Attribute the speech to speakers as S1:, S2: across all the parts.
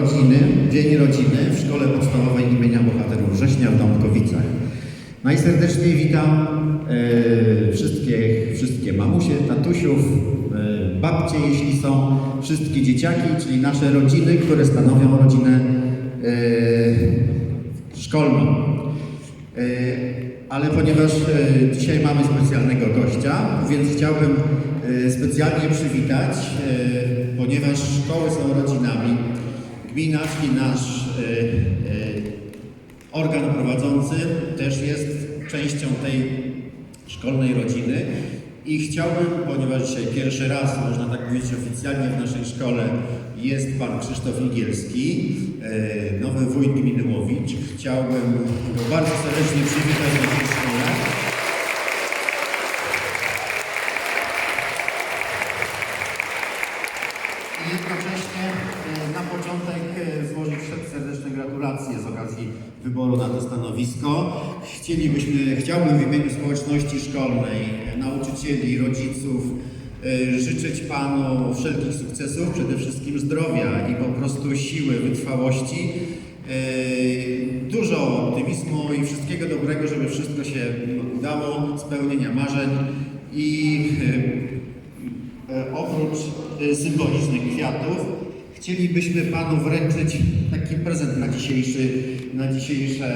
S1: Rodziny, Dzień Rodziny w Szkole Podstawowej imienia Bohaterów Września w Dąbkowicach. Najserdeczniej witam e, wszystkie, wszystkie mamusie, tatusiów, e, babcie, jeśli są, wszystkie dzieciaki, czyli nasze rodziny, które stanowią rodzinę e, szkolną. Ale ponieważ dzisiaj mamy specjalnego gościa, więc chciałbym specjalnie przywitać, ponieważ szkoły są rodzinami, gmina, czyli nasz e, e, organ prowadzący też jest częścią tej szkolnej rodziny i chciałbym, ponieważ dzisiaj pierwszy raz, można tak powiedzieć oficjalnie w naszej szkole jest Pan Krzysztof Igielski, e, nowy wójt gminy Łowicz. Chciałbym go bardzo serdecznie przywitać w naszej szkole. Jednocześnie e, na początek e, złożyć serdeczne gratulacje z okazji wyboru na to stanowisko. Chcielibyśmy, chciałbym w imieniu społeczności szkolnej, e, nauczycieli, rodziców życzyć Panu wszelkich sukcesów, przede wszystkim zdrowia i po prostu siły, wytrwałości. Dużo optymizmu i wszystkiego dobrego, żeby wszystko się udało, spełnienia marzeń i E, symbolicznych kwiatów chcielibyśmy Panu wręczyć taki prezent na, dzisiejszy, na dzisiejsze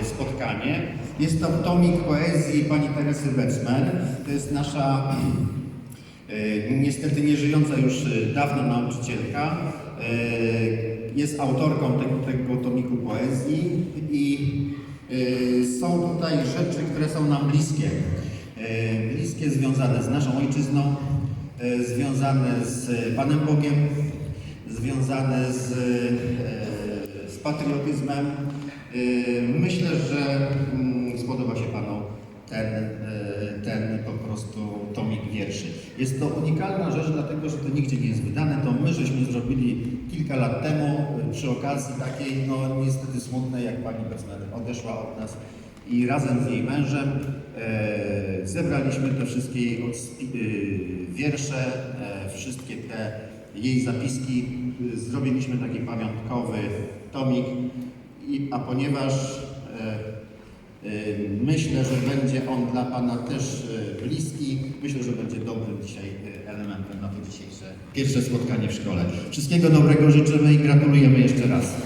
S1: e, spotkanie. Jest to tomik poezji pani Teresy Becmer. To jest nasza e, niestety nieżyjąca już dawno nauczycielka. Jest autorką tego, tego tomiku poezji i są tutaj rzeczy, które są nam bliskie. Bliskie związane z naszą ojczyzną, związane z Panem Bogiem, związane z, e, z patriotyzmem. E, Myślę, że mm, spodoba się Panu ten, e, ten po prostu tomik wierszy. Jest to unikalna rzecz, dlatego że to nigdzie nie jest wydane. To my żeśmy zrobili kilka lat temu e, przy okazji takiej, no niestety smutnej, jak Pani Becmer odeszła od nas i razem z jej mężem e, zebraliśmy te wszystkie jej e, wiersze, e, wszystkie te jej zapiski. Zrobiliśmy taki pamiątkowy tomik, a ponieważ e, e, myślę, że będzie on dla Pana też bliski, myślę, że będzie dobrym dzisiaj elementem na to dzisiejsze pierwsze spotkanie w szkole. Wszystkiego dobrego życzymy i gratulujemy jeszcze raz.